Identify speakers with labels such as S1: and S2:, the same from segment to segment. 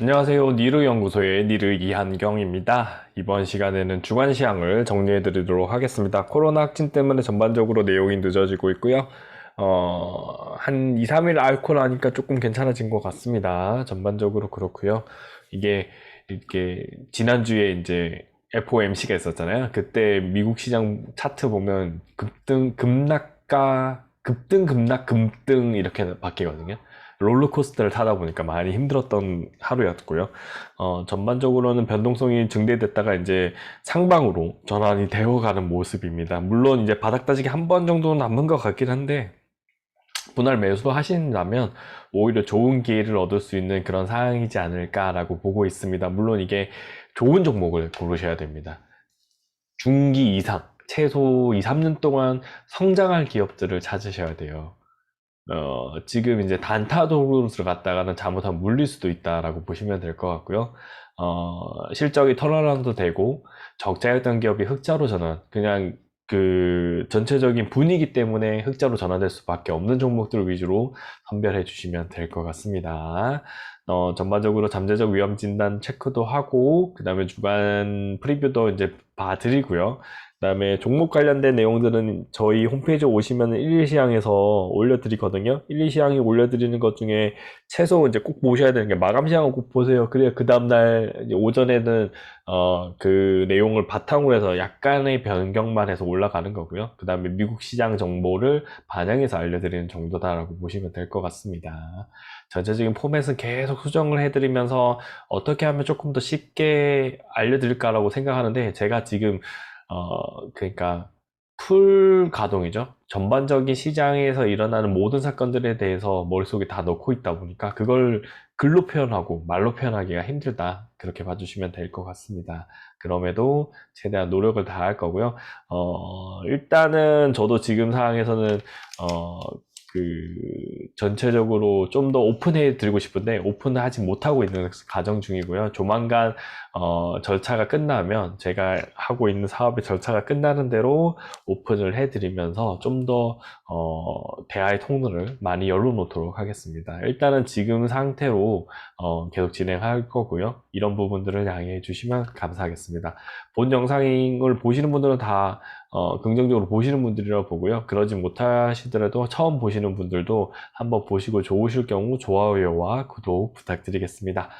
S1: 안녕하세요. 니르 연구소의 니르 이한경입니다. 이번 시간에는 주간 시황을 정리해 드리도록 하겠습니다. 코로나 확진 때문에 전반적으로 내용이 늦어지고 있고요. 어, 한 2, 3일 앓고 나니까 조금 괜찮아진 것 같습니다. 전반적으로 그렇고요. 이게 이게 지난주에 이제 FOMC가 있었잖아요. 그때 미국 시장 차트 보면 급등, 급락가, 급등, 급락, 급등 이렇게 바뀌거든요. 롤러코스터를 타다 보니까 많이 힘들었던 하루였고요. 어, 전반적으로는 변동성이 증대됐다가 이제 상방으로 전환이 되어가는 모습입니다. 물론 이제 바닥 따지기 한 번 정도는 남은 것 같긴 한데, 분할 매수 하신다면 오히려 좋은 기회를 얻을 수 있는 그런 상황이지 않을까라고 보고 있습니다. 물론 이게 좋은 종목을 고르셔야 됩니다. 중기 이상, 최소 2, 3년 동안 성장할 기업들을 찾으셔야 돼요. 어, 지금 이제 단타도로 들어갔다가는 잘못하면 물릴 수도 있다라고 보시면 될 것 같고요. 어, 실적이 턴어라운드 되고 적자였던 기업이 흑자로 전환, 그냥 그 전체적인 분위기 때문에 흑자로 전환될 수밖에 없는 종목들 위주로 선별해 주시면 될 것 같습니다. 어, 전반적으로 잠재적 위험 진단 체크도 하고, 그 다음에 주간 프리뷰도 이제 봐드리고요. 그 다음에 종목 관련된 내용들은 저희 홈페이지 오시면 1, 2시향에서 올려드리거든요. 1, 2시향이 올려드리는 것 중에 최소 이제 꼭 보셔야 되는 게 마감 시향을 꼭 보세요. 그래야 그 다음날 오전에는 어, 그 내용을 바탕으로 해서 약간의 변경만 해서 올라가는 거고요. 그 다음에 미국 시장 정보를 반영해서 알려드리는 정도다라고 보시면 될 것 같습니다. 전체적인 포맷은 계속 수정을 해드리면서 어떻게 하면 조금 더 쉽게 알려드릴까라고 생각하는데 제가 지금 어, 그러니까 풀 가동이죠. 전반적인 시장에서 일어나는 모든 사건들에 대해서 머릿속에 다 넣고 있다 보니까 그걸 글로 표현하고 말로 표현하기가 힘들다. 그렇게 봐주시면 될 것 같습니다. 그럼에도 최대한 노력을 다할 거고요. 어, 일단은 저도 지금 상황에서는 어, 그 전체적으로 좀 더 오픈해 드리고 싶은데 오픈을 하지 못하고 있는 과정 중이고요. 조만간 어, 절차가 끝나면 제가 하고 있는 사업의 절차가 끝나는 대로 오픈을 해 드리면서 좀더 어, 대화의 통로를 많이 열어놓도록 하겠습니다. 일단은 지금 상태로 어, 계속 진행할 거고요. 이런 부분들을 양해해 주시면 감사하겠습니다. 본 영상을 보시는 분들은 다 어, 긍정적으로 보시는 분들이라고 보고요. 그러지 못하시더라도 처음 보시는 분들도 한번 보시고 좋으실 경우 좋아요와 구독 부탁드리겠습니다.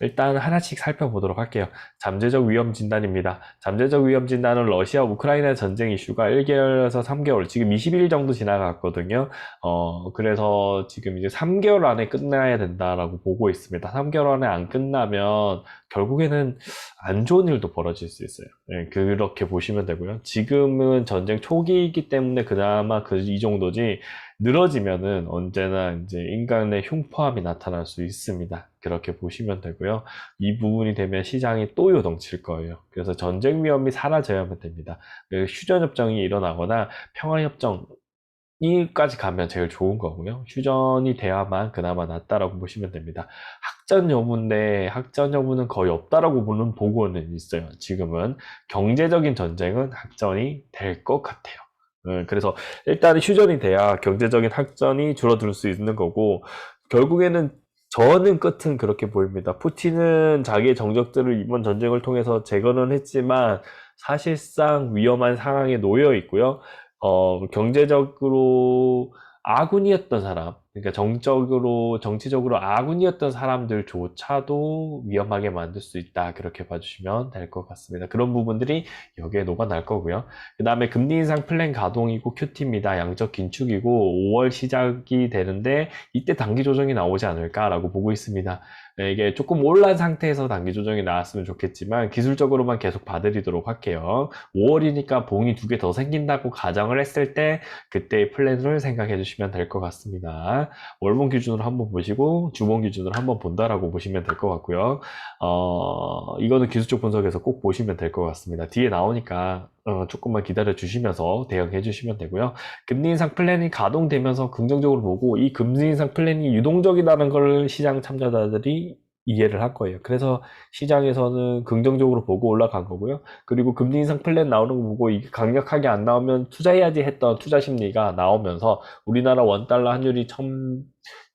S1: 일단 하나씩 살펴보도록 할게요. 잠재적 위험 진단입니다. 잠재적 위험 진단은 러시아 우크라이나 전쟁 이슈가 1개월에서 3개월, 지금 21일 정도 지나갔거든요. 어, 그래서 지금 이제 3개월 안에 끝나야 된다라고 보고 있습니다. 3개월 안에 안 끝나면 결국에는 안 좋은 일도 벌어질 수 있어요. 네, 그렇게 보시면 되고요. 지금은 전쟁 초기이기 때문에 그나마 그 이 정도지 늘어지면은 언제나 이제 인간의 흉포함이 나타날 수 있습니다. 그렇게 보시면 되고요. 이 부분이 되면 시장이 또 요동칠 거예요. 그래서 전쟁 위험이 사라져야만 됩니다. 그 휴전협정이 일어나거나 평화협정 이까지 가면 제일 좋은 거고요. 휴전이 돼야만 그나마 낫다라고 보시면 됩니다. 학전 여부인데 학전 여부는 거의 없다라고 보는 보고는 있어요. 지금은 경제적인 전쟁은 학전이 될 것 같아요. 네, 그래서 일단 휴전이 돼야 경제적인 학전이 줄어들 수 있는 거고 결국에는 저는 끝은 그렇게 보입니다. 푸틴은 자기의 정적들을 이번 전쟁을 통해서 제거는 했지만 사실상 위험한 상황에 놓여 있고요. 어, 경제적으로 아군이었던 사람, 그러니까 정적으로, 정치적으로 아군이었던 사람들조차도 위험하게 만들 수 있다. 그렇게 봐주시면 될 것 같습니다. 그런 부분들이 여기에 녹아날 거고요. 그 다음에 금리 인상 플랜 가동이고 QT입니다. 양적 긴축이고 5월 시작이 되는데 이때 단기 조정이 나오지 않을까라고 보고 있습니다. 네, 이게 조금 올란 상태에서 단기 조정이 나왔으면 좋겠지만 기술적으로만 계속 봐드리도록 할게요. 5월이니까 봉이 두 개 더 생긴다고 가정을 했을 때 그때의 플랜을 생각해 주시면 될 것 같습니다. 월봉 기준으로 한번 보시고 주봉 기준으로 한번 본다라고 보시면 될 것 같고요. 어, 이거는 기술적 분석에서 꼭 보시면 될 것 같습니다. 뒤에 나오니까 어, 조금만 기다려 주시면서 대응해 주시면 되고요. 금리 인상 플랜이 가동되면서 긍정적으로 보고 이 금리 인상 플랜이 유동적이라는 걸 시장 참여자들이 이해를 할 거예요. 그래서 시장에서는 긍정적으로 보고 올라간 거고요. 그리고 금리 인상 플랜 나오는 거 보고 이게 강력하게 안 나오면 투자해야지 했던 투자 심리가 나오면서 우리나라 원달러 환율이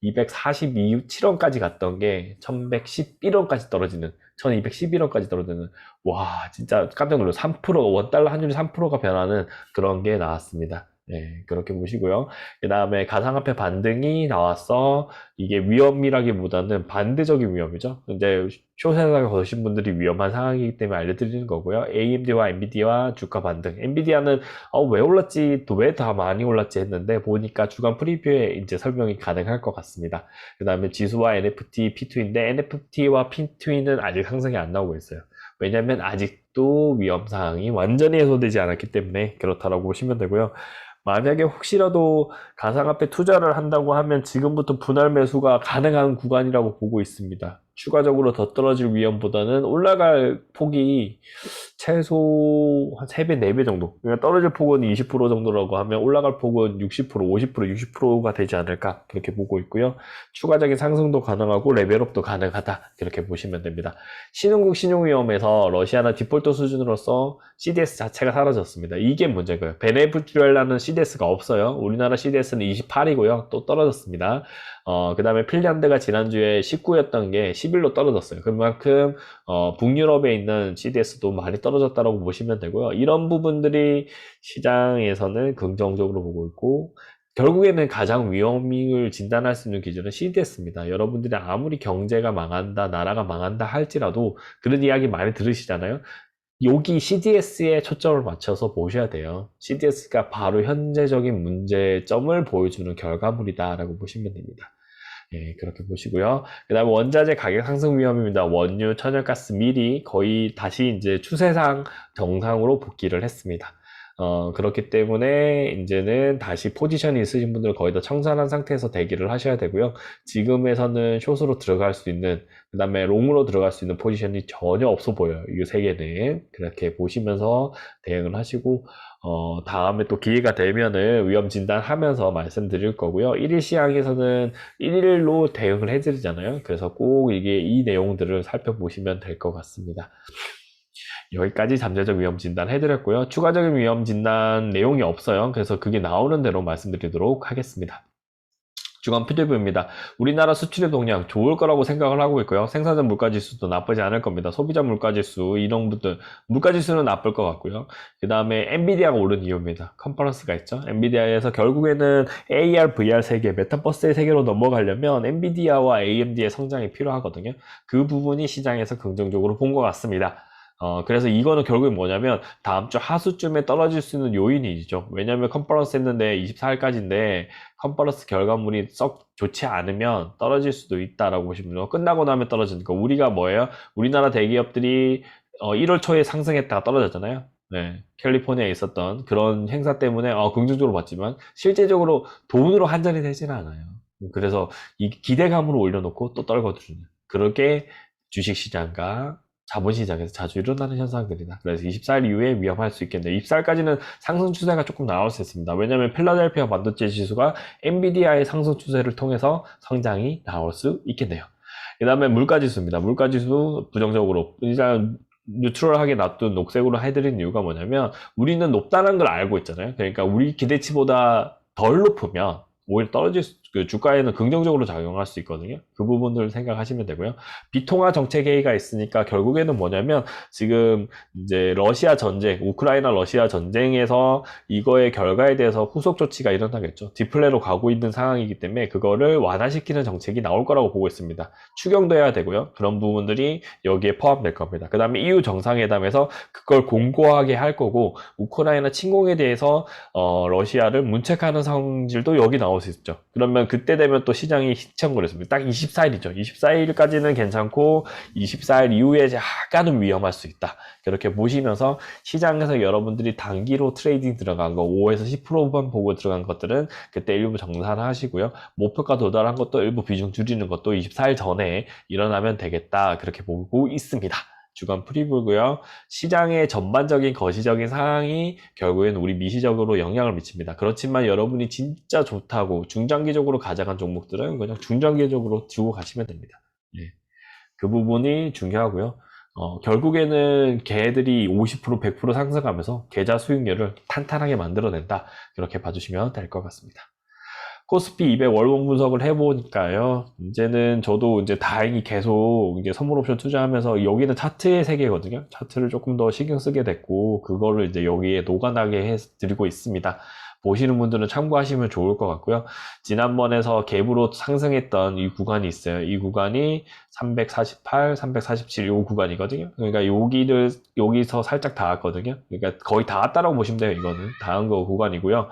S1: 1242.7원까지 갔던 게 1111원까지 떨어지는 1211원까지 떨어지는 와 진짜 깜짝 놀랐어요. 3% 원달러 환율이 3%가 변하는 그런 게 나왔습니다. 네, 그렇게 보시고요. 그 다음에 가상화폐 반등이 나왔어. 이게 위험이라기보다는 반대적인 위험이죠. 근데 쇼세상에 거신 분들이 위험한 상황이기 때문에 알려드리는 거고요. AMD와 엔비디아 주가 반등. 엔비디아는 어, 왜 올랐지, 또 왜 다 많이 올랐지 했는데 보니까 주간 프리뷰에 이제 설명이 가능할 것 같습니다. 그 다음에 지수와 NFT, P2인데 NFT와 P2는 아직 상승이 안 나오고 있어요. 왜냐면 아직도 위험 사항이 완전히 해소되지 않았기 때문에 그렇다라고 보시면 되고요. 만약에 혹시라도 가상화폐 투자를 한다고 하면 지금부터 분할 매수가 가능한 구간이라고 보고 있습니다. 추가적으로 더 떨어질 위험보다는 올라갈 폭이 최소 한 3배, 4배 정도. 그러니까 떨어질 폭은 20% 정도라고 하면 올라갈 폭은 60%, 50%, 60%가 되지 않을까 그렇게 보고 있고요. 추가적인 상승도 가능하고 레벨업도 가능하다 그렇게 보시면 됩니다. 신흥국 신용위험에서 러시아나 디폴트 수준으로서 CDS 자체가 사라졌습니다. 이게 문제고요. 베네수엘라는 CDS가 없어요. 우리나라 CDS는 28이고요. 또 떨어졌습니다. 어, 그 다음에 핀란드가 지난주에 19였던 게 11로 떨어졌어요. 그만큼, 어, 북유럽에 있는 CDS도 많이 떨어졌다고 보시면 되고요. 이런 부분들이 시장에서는 긍정적으로 보고 있고, 결국에는 가장 위험을 진단할 수 있는 기준은 CDS입니다. 여러분들이 아무리 경제가 망한다, 나라가 망한다 할지라도 그런 이야기 많이 들으시잖아요. 여기 CDS에 초점을 맞춰서 보셔야 돼요. CDS가 바로 현재적인 문제점을 보여주는 결과물이다라고 보시면 됩니다. 예, 그렇게 보시고요. 그 다음에 원자재 가격 상승 위험입니다. 원유, 천연가스, 밀이 거의 다시 이제 추세상 정상으로 복귀를 했습니다. 어, 그렇기 때문에 이제는 다시 포지션이 있으신 분들 거의 다 청산한 상태에서 대기를 하셔야 되고요. 지금에서는 숏으로 들어갈 수 있는, 그 다음에 롱으로 들어갈 수 있는 포지션이 전혀 없어 보여요. 이 세 개는. 그렇게 보시면서 대응을 하시고, 어, 다음에 또 기회가 되면은 위험 진단하면서 말씀드릴 거고요. 1일 시황에서는 1일로 대응을 해드리잖아요. 그래서 꼭 이게 이 내용들을 살펴보시면 될 것 같습니다. 여기까지 잠재적 위험 진단 해드렸고요. 추가적인 위험 진단 내용이 없어요. 그래서 그게 나오는 대로 말씀드리도록 하겠습니다. 주간 피드뷰입니다. 우리나라 수출의 동향 좋을 거라고 생각을 하고 있고요. 생산자 물가지수도 나쁘지 않을 겁니다. 소비자 물가지수 이런 분들 물가지수는 나쁠 것 같고요. 그 다음에 엔비디아가 오른 이유입니다. 컨퍼런스가 있죠. 엔비디아에서 결국에는 AR, VR 세계, 메타버스의 세계로 넘어가려면 엔비디아와 AMD의 성장이 필요하거든요. 그 부분이 시장에서 긍정적으로 본 것 같습니다. 어, 그래서 이거는 결국에 뭐냐면 다음 주 하수쯤에 떨어질 수 있는 요인이죠. 왜냐면 컨퍼런스 했는데 24일까지인데 컨퍼런스 결과물이 썩 좋지 않으면 떨어질 수도 있다라고 보시면 돼요. 끝나고 나면 떨어지는 거. 우리가 뭐예요? 우리나라 대기업들이 어, 1월 초에 상승했다가 떨어졌잖아요. 네, 캘리포니아에 있었던 그런 행사 때문에 어, 긍정적으로 봤지만 실제적으로 돈으로 한전이 되지는 않아요. 그래서 이 기대감으로 올려놓고 또 떨궈주는 그렇게 주식시장과 자본시장에서 자주 일어나는 현상들이다. 그래서 24일 이후에 위험할 수 있겠네요. 24일까지는 상승 추세가 조금 나올 수 있습니다. 왜냐하면 필라델피아 반도체 지수가 엔비디아의 상승 추세를 통해서 성장이 나올 수 있겠네요. 그 다음에 물가지수입니다. 물가지수 부정적으로 뉴트럴하게 놔둔 녹색으로 해드린 이유가 뭐냐면 우리는 높다는 걸 알고 있잖아요. 그러니까 우리 기대치보다 덜 높으면 오히려 떨어질 수, 그 주가에는 긍정적으로 작용할 수 있거든요. 그 부분들을 생각하시면 되고요. 비통화 정책 회의가 있으니까 결국에는 뭐냐면 지금 이제 러시아 전쟁, 우크라이나 러시아 전쟁에서 이거의 결과에 대해서 후속 조치가 일어나겠죠. 디플레로 가고 있는 상황이기 때문에 그거를 완화시키는 정책이 나올 거라고 보고 있습니다. 추경돼야 되고요. 그런 부분들이 여기에 포함될 겁니다. 그 다음에 EU 정상회담에서 그걸 공고하게 할 거고 우크라이나 침공에 대해서 어, 러시아를 문책하는 성질도 여기 나올 수 있죠. 그러면 그때 되면 또 시장이 희청거렸습니다. 딱 24일이죠. 24일까지는 괜찮고 24일 이후에 약간은 위험할 수 있다. 그렇게 보시면서 시장에서 여러분들이 단기로 트레이딩 들어간 거 5에서 10%만 보고 들어간 것들은 그때 일부 정산하시고요. 목표가 도달한 것도 일부 비중 줄이는 것도 24일 전에 일어나면 되겠다. 그렇게 보고 있습니다. 주간 프리뷰고요. 시장의 전반적인 거시적인 상황이 결국엔 우리 미시적으로 영향을 미칩니다. 그렇지만 여러분이 진짜 좋다고 중장기적으로 가져간 종목들은 그냥 중장기적으로 두고 가시면 됩니다. 예. 그 부분이 중요하고요. 어, 결국에는 걔들이 50% 100% 상승하면서 계좌 수익률을 탄탄하게 만들어낸다. 이렇게 봐주시면 될 것 같습니다. 코스피 200 월봉 분석을 해보니까요. 이제는 저도 이제 다행히 계속 이제 선물 옵션 투자하면서 여기는 차트의 세계거든요. 차트를 조금 더 신경 쓰게 됐고, 그거를 이제 여기에 녹아나게 해 드리고 있습니다. 보시는 분들은 참고하시면 좋을 것 같고요. 지난번에서 갭으로 상승했던 이 구간이 있어요. 이 구간이 348, 347요 구간이거든요. 그러니까 여기를 여기서 살짝 닿았거든요. 그러니까 거의 닿았다라고 보시면 돼요. 이거는 닿은 거 구간이고요.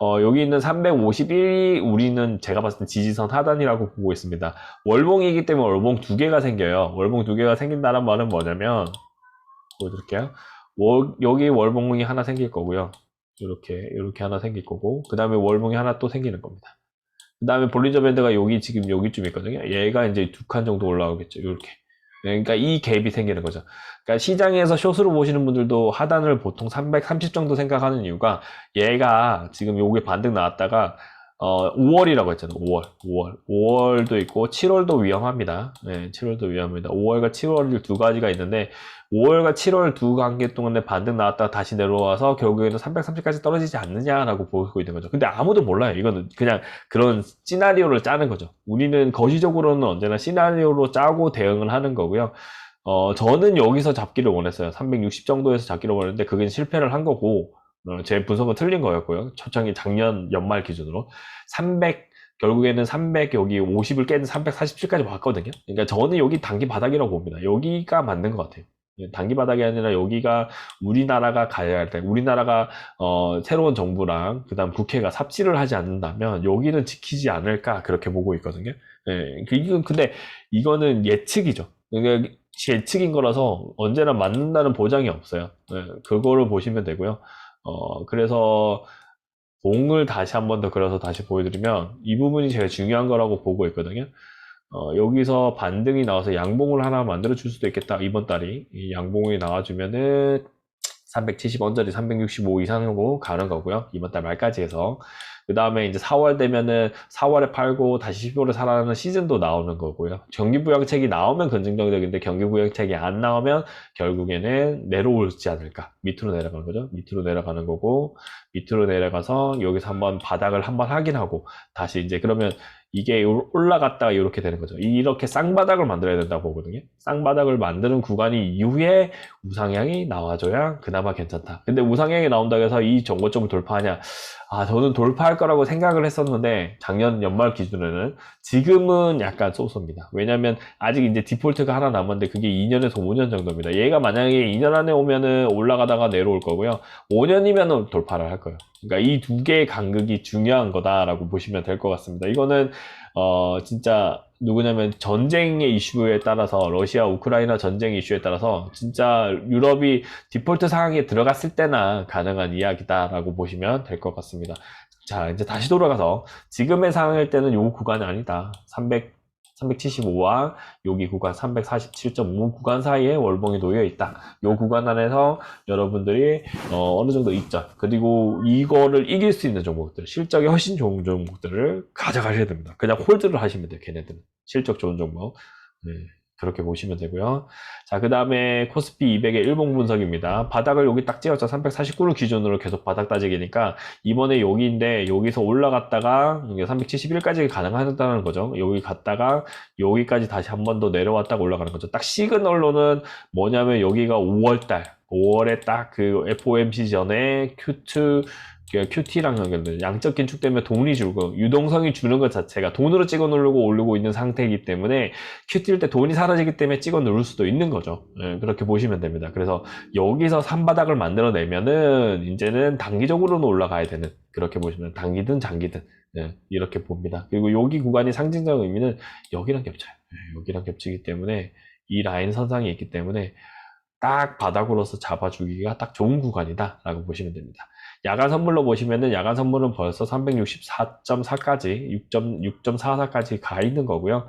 S1: 어, 여기 있는 351이 우리는 제가 봤을 때 지지선 하단이라고 보고 있습니다. 월봉이기 때문에 월봉 두 개가 생겨요. 월봉 두 개가 생긴다는 말은 뭐냐면 보여드릴게요. 월, 여기 월봉이 하나 생길 거고요. 이렇게 이렇게 하나 생길 거고 그 다음에 월봉이 하나 또 생기는 겁니다. 그 다음에 볼린저 밴드가 여기 지금 여기쯤 있거든요. 얘가 이제 두 칸 정도 올라오겠죠. 이렇게. 그러니까 이 갭이 생기는 거죠. 그러니까 시장에서 숏으로 보시는 분들도 하단을 보통 330 정도 생각하는 이유가 얘가 지금 요게 반등 나왔다가 어, 5월이라고 했잖아요. 5월, 5월, 5월도 있고 7월도 위험합니다. 네, 7월도 위험합니다. 5월과 7월 두 가지가 있는데 5월과 7월 두 관계 동안에 반등 나왔다가 다시 내려와서 결국에는 330까지 떨어지지 않느냐라고 보고 있는 거죠. 근데 아무도 몰라요. 이거는 그냥 그런 시나리오를 짜는 거죠. 우리는 거시적으로는 언제나 시나리오로 짜고 대응을 하는 거고요. 어, 저는 여기서 잡기를 원했어요. 360 정도에서 잡기를 원했는데 그게 실패를 한 거고 어, 제 분석은 틀린 거였고요. 초창기 작년 연말 기준으로 300 결국에는 300 여기 50을 깬 347까지 봤거든요. 그러니까 저는 여기 단기 바닥이라고 봅니다. 여기가 맞는 것 같아요. 예, 단기 바닥이 아니라 여기가 우리나라가 가야 할 때, 우리나라가 어, 새로운 정부랑 그다음 국회가 삽질을 하지 않는다면 여기는 지키지 않을까 그렇게 보고 있거든요. 예, 그- 근데 이거는 예측이죠. 예측인 거라서 언제나 맞는다는 보장이 없어요. 예, 그거를 보시면 되고요. 어, 그래서 봉을 다시 한 번 더 그려서 다시 보여드리면 이 부분이 제일 중요한 거라고 보고 있거든요. 어, 여기서 반등이 나와서 양봉을 하나 만들어 줄 수도 있겠다. 이번 달이 이 양봉이 나와주면은 370 언저리 365 이상으로 가는 거고요. 이번 달 말까지 해서 그 다음에 이제 4월 되면은 4월에 팔고 다시 12월에 살아나는 시즌도 나오는 거고요. 경기부양책이 나오면 긍정적인데 경기부양책이 안 나오면 결국에는 내려오지 않을까. 밑으로 내려가는 거죠. 밑으로 내려가는 거고 밑으로 내려가서 여기서 한번 바닥을 한번 확인하고 다시 이제 그러면 이게 요- 올라갔다가 이렇게 되는 거죠. 이렇게 쌍바닥을 만들어야 된다고 보거든요. 쌍바닥을 만드는 구간이 이후에 우상향이 나와줘야 그나마 괜찮다. 근데 우상향이 나온다고 해서 이 정고점을 돌파하냐? 아, 저는 돌파할 거라고 생각을 했었는데, 작년 연말 기준에는 지금은 약간 쏘소입니다. 왜냐면 아직 이제 디폴트가 하나 남았는데 그게 2년에서 5년 정도입니다. 얘가 만약에 2년 안에 오면은 올라가다가 내려올 거고요. 5년이면은 돌파를 할 거예요. 그러니까 이 두 개의 간극이 중요한 거다라고 보시면 될 것 같습니다. 이거는 어 진짜 누구냐면 전쟁의 이슈에 따라서 러시아 우크라이나 전쟁 이슈에 따라서 진짜 유럽이 디폴트 상황에 들어갔을 때나 가능한 이야기다라고 보시면 될 것 같습니다. 자 이제 다시 돌아가서 지금의 상황일 때는 요 구간이 아니다. 300 375와 여기 구간 347.5 구간 사이에 월봉이 놓여 있다. 요 구간 안에서 여러분들이 어, 느 정도 있죠. 그리고 이거를 이길 수 있는 종목들, 실적이 훨씬 좋은 종목들을 가져가셔야 됩니다. 그냥 홀드를 하시면 돼요. 걔네들은 실적 좋은 종목. 네, 그렇게 보시면 되고요. 자, 그 다음에 코스피 200의 일봉 분석입니다. 바닥을 여기 딱 찍었죠. 349를 기준으로 계속 바닥 따지기니까 이번에 여기인데 여기서 올라갔다가 371까지 가능하다는 거죠. 여기 갔다가 여기까지 다시 한 번 더 내려왔다가 올라가는 거죠. 딱 시그널로는 뭐냐면 여기가 5월달, 5월에 딱 그 FOMC 전에 Q2 QT랑 연결된 양적 긴축 때문에 돈이 줄고 유동성이 주는 것 자체가 돈으로 찍어 누르고 오르고 있는 상태이기 때문에 QT일 때 돈이 사라지기 때문에 찍어 누를 수도 있는 거죠. 예, 그렇게 보시면 됩니다. 그래서 여기서 산바닥을 만들어내면은 이제는 단기적으로는 올라가야 되는 그렇게 보시면 단기든 장기든 예, 이렇게 봅니다. 그리고 여기 구간이 상징적 의미는 여기랑 겹쳐요. 예, 여기랑 겹치기 때문에 이 라인 선상이 있기 때문에 딱 바닥으로서 잡아주기가 딱 좋은 구간이다 라고 보시면 됩니다. 야간 선물로 보시면은 야간 선물은 벌써 364.4까지 6.6.44까지 가 있는 거고요.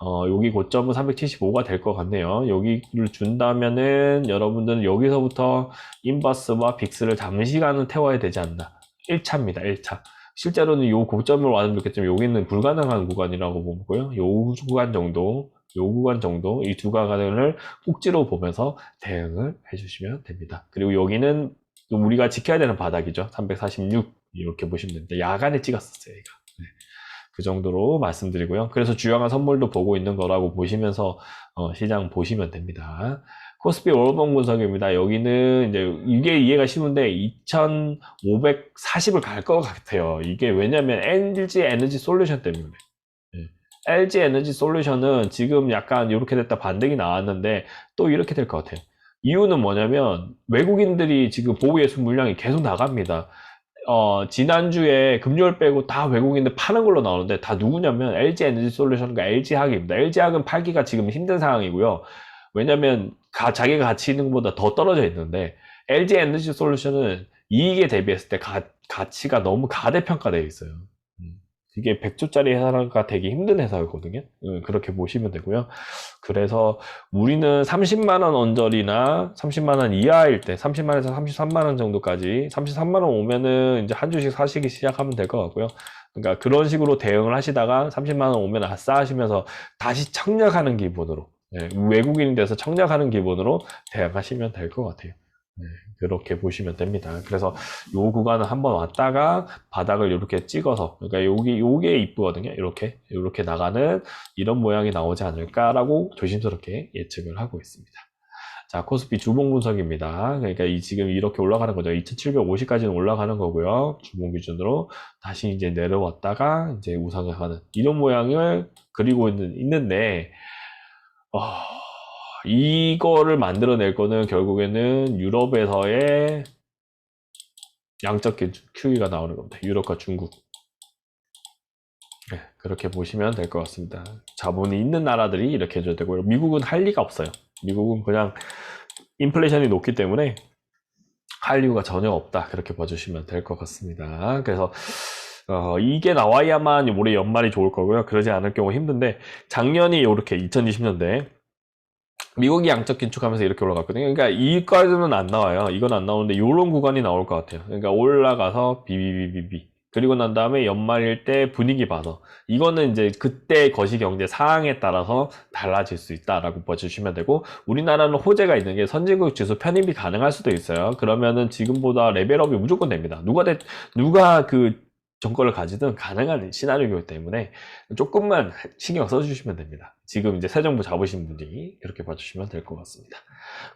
S1: 어, 여기 고점은 375가 될 것 같네요. 여기를 준다면은 여러분들은 여기서부터 인버스와 빅스를 잠시간은 태워야 되지 않나. 1차입니다. 1차. 실제로는 요 고점을 와는 좋겠지만 여기는 불가능한 구간이라고 보고요. 요 구간 정도 요 구간 정도 이 두 구간을 꼭지로 보면서 대응을 해주시면 됩니다. 그리고 여기는 우리가 지켜야 되는 바닥이죠. 346 이렇게 보시면 됩니다. 야간에 찍었었어요. 얘가. 네. 그 정도로 말씀드리고요. 그래서 주요한 선물도 보고 있는 거라고 보시면서 어, 시장 보시면 됩니다. 코스피 월봉 분석입니다. 여기는 이제 이게 이해가 쉬운데 2,540을 갈 것 같아요. 이게 왜냐면 LG 에너지 솔루션 때문에. 예. LG 에너지 솔루션은 지금 약간 이렇게 됐다 반등이 나왔는데 또 이렇게 될 것 같아요. 이유는 뭐냐면 외국인들이 지금 보호예수 물량이 계속 나갑니다. 어, 지난주에 금요일 빼고 다 외국인들 파는 걸로 나오는데 다 누구냐면 LG 에너지 솔루션과 LG 학입니다. LG 학은 팔기가 지금 힘든 상황이고요. 왜냐면 가, 자기가 가치 있는 것보다 더 떨어져 있는데 LG 에너지 솔루션은 이익에 대비했을 때 가, 가치가 너무 가대평가되어 있어요. 음. 이게 100조짜리 회사가 되기 힘든 회사거든요. 음, 그렇게 보시면 되고요. 그래서 우리는 30만 원 언저리나 30만 원 이하일 때 30만 원에서 33만 원 정도까지 33만 원 오면은 이제 한 주씩 사시기 시작하면 될 것 같고요. 그러니까 그런 식으로 대응을 하시다가 30만 원 오면 아싸 하시면서 다시 청약하는 기분으로 네, 외국인이 돼서 청약하는 기분으로 대응하시면 될 것 같아요. 네, 그렇게 보시면 됩니다. 그래서 요 구간을 한번 왔다가 바닥을 이렇게 찍어서 그러니까 여기 요게 이쁘거든요. 이렇게 이렇게 나가는 이런 모양이 나오지 않을까라고 조심스럽게 예측을 하고 있습니다. 자, 코스피 주봉 분석입니다. 그러니까 이 지금 이렇게 올라가는 거죠. 2,750까지는 올라가는 거고요. 주봉 기준으로 다시 이제 내려왔다가 이제 우상을 하는 이런 모양을 그리고 있는, 있는데 어, 이거를 만들어낼 거는 결국에는 유럽에서의 양적 QE가 나오는 겁니다. 유럽과 중국. 네, 그렇게 보시면 될 것 같습니다. 자본이 있는 나라들이 이렇게 해줘야 되고요. 미국은 할 리가 없어요. 미국은 그냥 인플레이션이 높기 때문에 할 이유가 전혀 없다. 그렇게 봐주시면 될 것 같습니다. 그래서 어, 이게 나와야만 올해 연말이 좋을 거고요. 그러지 않을 경우 힘든데 작년이 이렇게 2020년대 미국이 양적 긴축하면서 이렇게 올라갔거든요. 그러니까 이까지는 안 나와요. 이건 안 나오는데 이런 구간이 나올 것 같아요. 그러니까 올라가서 비비비비비 그리고 난 다음에 연말일 때 분위기 봐서 이거는 이제 그때 거시경제 상황에 따라서 달라질 수 있다라고 봐주시면 되고 우리나라는 호재가 있는 게 선진국 지수 편입이 가능할 수도 있어요. 그러면은 지금보다 레벨업이 무조건 됩니다. 누가 대, 누가 그 정권을 가지든 가능한 시나리오이기 때문에 조금만 신경 써주시면 됩니다. 지금 이제 새 정부 잡으신 분이 이렇게 봐주시면 될 것 같습니다.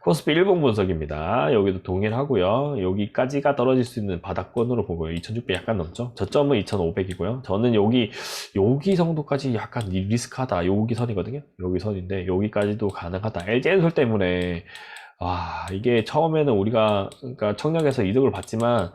S1: 코스피 일봉 분석입니다. 여기도 동일하고요. 여기까지가 떨어질 수 있는 바닥권으로 보고요. 2600 약간 넘죠? 저점은 2500이고요. 저는 여기 여기 정도까지 약간 리스크하다. 여기 선이거든요. 여기 선인데 여기까지도 가능하다. LG엔솔 때문에 와 이게 처음에는 우리가 그러니까 청약에서 이득을 봤지만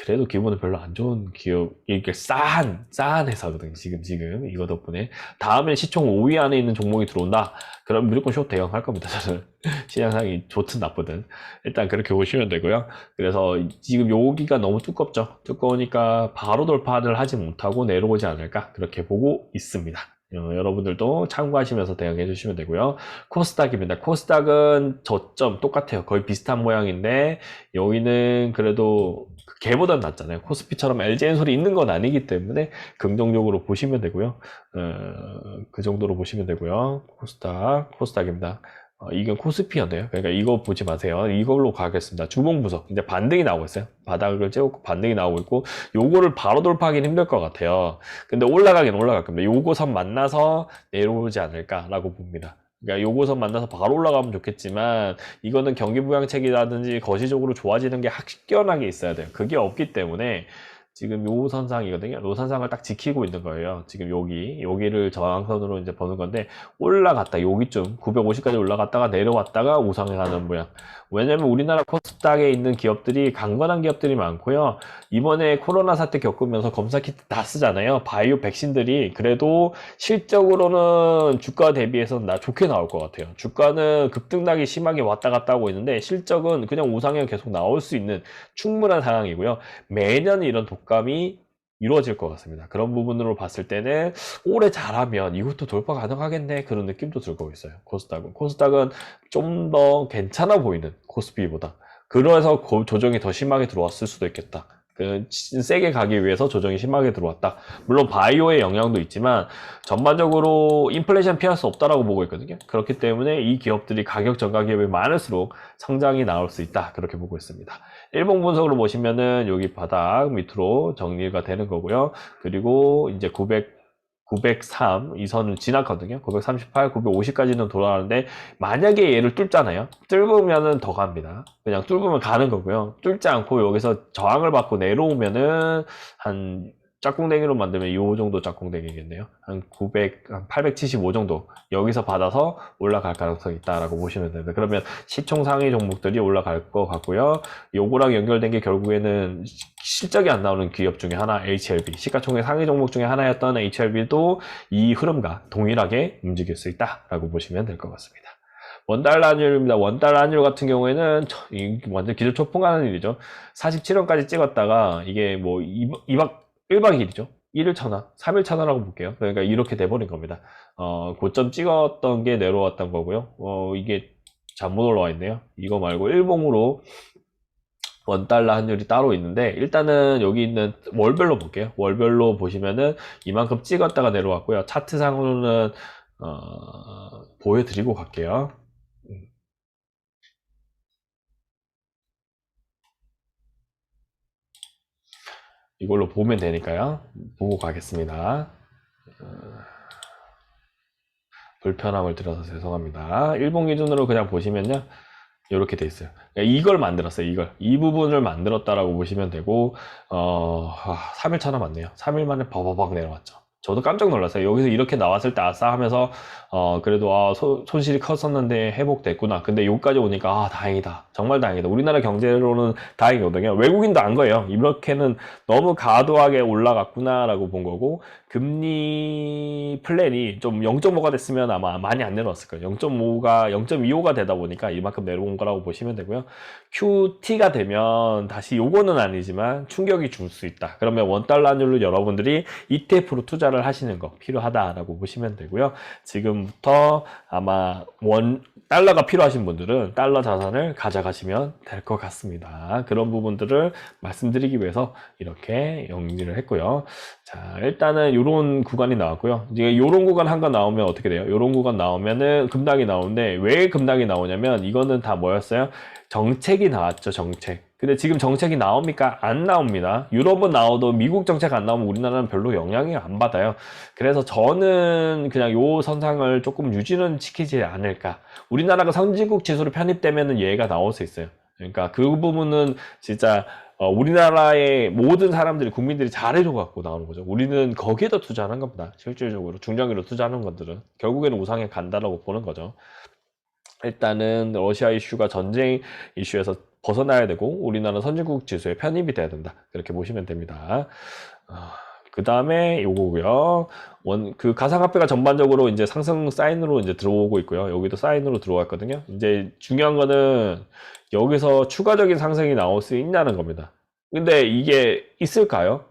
S1: 그래도 기분은 별로 안 좋은 기업, 이렇게 싸한, 싸한 회사거든요. 지금, 지금. 이거 덕분에. 다음에 시총 5위 안에 있는 종목이 들어온다? 그럼 무조건 숏 대응할 겁니다. 저는. 시장상이 좋든 나쁘든. 일단 그렇게 보시면 되고요. 그래서 지금 여기가 너무 두껍죠. 두꺼우니까 바로 돌파를 하지 못하고 내려오지 않을까? 그렇게 보고 있습니다. 어, 여러분들도 참고하시면서 대응해 주시면 되고요. 코스닥입니다. 코스닥은 저점 똑같아요. 거의 비슷한 모양인데 여기는 그래도 걔보단 낫잖아요. 코스피처럼 LG엔솔이 있는 건 아니기 때문에 긍정적으로 보시면 되고요. 어, 그 정도로 보시면 되고요. 코스닥, 코스닥입니다. 어, 이건 코스피였네요. 그러니까 이거 보지 마세요. 이걸로 가겠습니다. 주봉 부석. 이제 반등이 나오고 있어요. 바닥을 째고 반등이 나오고 있고, 요거를 바로 돌파하기는 힘들 것 같아요. 근데 올라가긴 올라갈 겁니다. 요거 선 만나서 내려오지 않을까라고 봅니다. 그러니까 요거선 만나서 바로 올라가면 좋겠지만 이거는 경기 부양책이라든지 거시적으로 좋아지는 게 확연하게 있어야 돼요. 그게 없기 때문에 지금 요 선상이거든요. 요 선상을 딱 지키고 있는 거예요. 지금 여기, 여기를 저항선으로 이제 보는 건데, 올라갔다, 여기쯤, 950까지 올라갔다가 내려왔다가 우상에 가는 모양. 왜냐면 우리나라 코스닥에 있는 기업들이 강건한 기업들이 많고요. 이번에 코로나 사태 겪으면서 검사 키트 다 쓰잖아요. 바이오 백신들이 그래도 실적으로는 주가 대비해서 나 좋게 나올 것 같아요. 주가는 급등락이 심하게 왔다 갔다 하고 있는데 실적은 그냥 우상향 계속 나올 수 있는 충분한 상황이고요. 매년 이런 독 감이 이루어질 것 같습니다. 그런 부분으로 봤을 때는 올해 잘하면 이것도 돌파 가능하겠네 그런 느낌도 들고 있어요. 코스닥은 코스닥은 좀 더 괜찮아 보이는 코스피보다 그래서 조정이 더 심하게 들어왔을 수도 있겠다. 그 세게 가기 위해서 조정이 심하게 들어왔다. 물론 바이오의 영향도 있지만 전반적으로 인플레이션 피할 수 없다라고 보고 있거든요. 그렇기 때문에 이 기업들이 가격 전가 기업이 많을수록 성장이 나올 수 있다. 그렇게 보고 있습니다. 일봉 분석으로 보시면은 여기 바닥 밑으로 정리가 되는 거고요. 그리고 이제 900 903 이 선을 지났거든요. 938, 950까지는 돌아가는데 만약에 얘를 뚫잖아요. 뚫으면은 더 갑니다. 그냥 뚫으면 가는 거고요. 뚫지 않고 여기서 저항을 받고 내려오면은 한 짝꿍댕이로 만들면 이 정도 짝꿍댕이겠네요. 한 900, 한 875 정도 여기서 받아서 올라갈 가능성이 있다라고 보시면 됩니다. 그러면 시총 상위 종목들이 올라갈 것 같고요. 요거랑 연결된 게 결국에는 시- 실적이 안 나오는 기업 중에 하나 HLB 시가총액 상위 종목 중에 하나였던 HLB도 이 흐름과 동일하게 움직일 수 있다라고 보시면 될 것 같습니다. 원달러 환율입니다. 원달러 환율 같은 경우에는 완전 기술 초풍하는 일이죠. 47원까지 찍었다가 이게 뭐 2박 1박 2일이죠. 1일 천하, 3일 천하라고 볼게요. 그러니까 이렇게 돼버린 겁니다. 어, 고점 찍었던 게 내려왔던 거고요. 어, 이게 잘못 올라와 있네요. 이거 말고 일봉으로 원달러 환율이 따로 있는데 일단은 여기 있는 월별로 볼게요. 월별로 보시면은 이만큼 찍었다가 내려왔고요. 차트상으로는 어, 보여드리고 갈게요. 이걸로 보면 되니까요. 보고 가겠습니다. 어, 불편함을 드려서 죄송합니다. 일본 기준으로 그냥 보시면요. 이렇게 돼 있어요. 그러니까 이걸 만들었어요. 이걸. 이 부분을 만들었다라고 보시면 되고, 어, 3일 차나 맞네요. 3일 만에 버버벅 내려왔죠. 저도 깜짝 놀랐어요. 여기서 이렇게 나왔을 때 아싸 하면서, 어, 그래도, 아, 소- 손실이 컸었는데 회복됐구나. 근데 여기까지 오니까, 아, 다행이다. 정말 다행이다. 우리나라 경제로는 다행이거든요. 외국인도 안 거예요. 이렇게는 너무 과도하게 올라갔구나라고 본 거고, 금리 플랜이 좀 0.5가 됐으면 아마 많이 안 내려왔을 거예요. 0.5가 0.25가 되다 보니까 이만큼 내려온 거라고 보시면 되고요. QT가 되면 다시 요거는 아니지만 충격이 줄 수 있다. 그러면 원달러 환율로 여러분들이 ETF로 투자 를 하시는 거 필요하다라고 보시면 되고요. 지금부터 아마 원 달러가 필요하신 분들은 달러 자산을 가져가시면 될 것 같습니다. 그런 부분들을 말씀드리기 위해서 이렇게 영리를 했고요. 자, 일단은 요런 구간이 나왔고요. 이제 요런 구간 한 건 나오면 어떻게 돼요? 요런 구간 나오면은 급락이 나오는데 왜 급락이 나오냐면 이거는 다 뭐였어요? 정책이 나왔죠, 정책. 근데 지금 정책이 나옵니까? 안 나옵니다. 유럽은 나와도 미국 정책 안 나오면 우리나라는 별로 영향을 안 받아요. 그래서 저는 그냥 요 선상을 조금 유지는 시키지 않을까. 우리나라가 선진국 지수로 편입되면은 얘가 나올 수 있어요. 그러니까 그 부분은 진짜 어, 우리나라의 모든 사람들이 국민들이 잘해줘 갖고 나오는 거죠. 우리는 거기에다 투자하는 겁니다. 실질적으로 중장기로 투자하는 것들은 결국에는 우상에 간다라고 보는 거죠. 일단은 러시아 이슈가 전쟁 이슈에서 벗어나야 되고 우리나라 선진국 지수에 편입이 돼야 된다. 그렇게 보시면 됩니다. 그 다음에 요거고요. 원, 그 가상화폐가 전반적으로 이제 상승 사인으로 이제 들어오고 있고요. 여기도 사인으로 들어왔거든요. 이제 중요한 거는 여기서 추가적인 상승이 나올 수 있냐는 겁니다. 근데 이게 있을까요?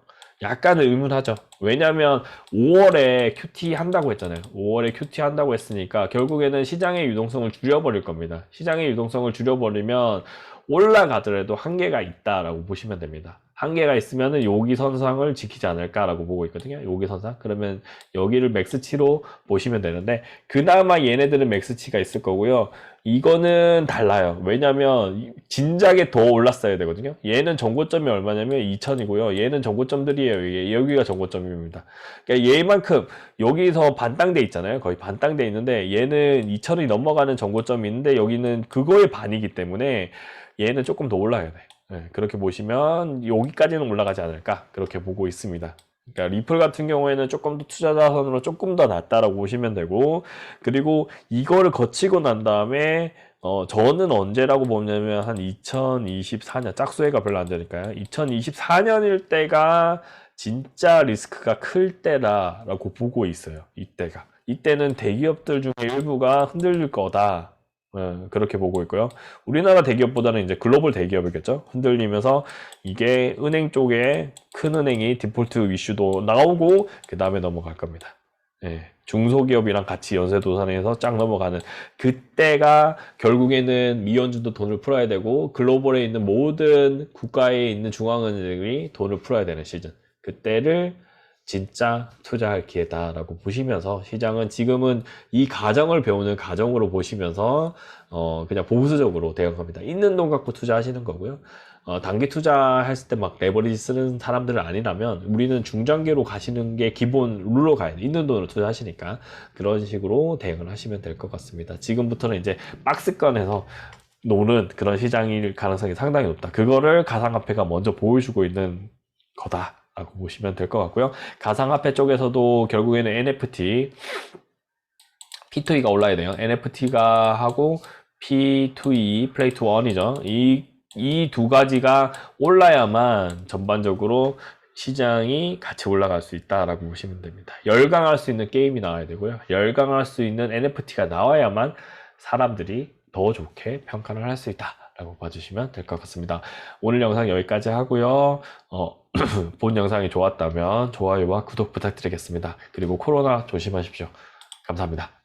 S1: 약간은 의문하죠. 왜냐면 5월에 QT 한다고 했잖아요. 5월에 QT 한다고 했으니까 결국에는 시장의 유동성을 줄여버릴 겁니다. 시장의 유동성을 줄여버리면 올라가더라도 한계가 있다라고 보시면 됩니다. 한계가 있으면은 여기 선상을 지키지 않을까라고 보고 있거든요. 여기 선상. 그러면 여기를 맥스치로 보시면 되는데 그나마 얘네들은 맥스치가 있을 거고요. 이거는 달라요. 왜냐면 진작에 더 올랐어야 되거든요. 얘는 정고점이 얼마냐면 2000이고요. 얘는 정고점들이에요. 여기가 정고점입니다. 그러니까 얘만큼 여기서 반땅돼 있잖아요. 거의 반땅돼 있는데 얘는 2000이 넘어가는 정고점이 있는데 여기는 그거의 반이기 때문에 얘는 조금 더 올라야 돼. 네, 그렇게 보시면 여기까지는 올라가지 않을까 그렇게 보고 있습니다. 그러니까 리플 같은 경우에는 조금 더 투자 자산으로 조금 더 낫다라고 보시면 되고 그리고 이거를 거치고 난 다음에 어 저는 언제라고 보냐면 한 2024년 짝수회가 별로 안 되니까요. 2024년일 때가 진짜 리스크가 클 때다라고 보고 있어요. 이때가 이때는 대기업들 중에 일부가 흔들릴 거다. 예, 그렇게 보고 있고요. 우리나라 대기업보다는 이제 글로벌 대기업이겠죠. 흔들리면서 이게 은행 쪽에 큰 은행이 디폴트 이슈도 나오고 그 다음에 넘어갈 겁니다. 예, 중소기업이랑 같이 연쇄도산해서 쫙 넘어가는 그때가 결국에는 미연준도 돈을 풀어야 되고 글로벌에 있는 모든 국가에 있는 중앙은행이 돈을 풀어야 되는 시즌 그때를 진짜 투자할 기회다라고 보시면서 시장은 지금은 이 가정을 배우는 가정으로 보시면서 어 그냥 보수적으로 대응합니다. 있는 돈 갖고 투자하시는 거고요. 어, 단기 투자했을 때 막 레버리지 쓰는 사람들은 아니라면 우리는 중장기로 가시는 게 기본 룰로 가야 돼. 있는 돈으로 투자하시니까 그런 식으로 대응을 하시면 될 것 같습니다. 지금부터는 이제 박스권에서 노는 그런 시장일 가능성이 상당히 높다. 그거를 가상화폐가 먼저 보여주고 있는 거다 라고 보시면 될 것 같고요. 가상화폐 쪽에서도 결국에는 NFT, P2E가 올라야 돼요. NFT가 하고 P2E, 플레이 투 원이죠. 이 이 두 가지가 올라야만 전반적으로 시장이 같이 올라갈 수 있다라고 보시면 됩니다. 열강할 수 있는 게임이 나와야 되고요. 열강할 수 있는 NFT가 나와야만 사람들이 더 좋게 평가를 할 수 있다 라고 봐주시면 될 것 같습니다. 오늘 영상 여기까지 하고요. 어, 본 영상이 좋았다면 좋아요와 구독 부탁드리겠습니다. 그리고 코로나 조심하십시오. 감사합니다.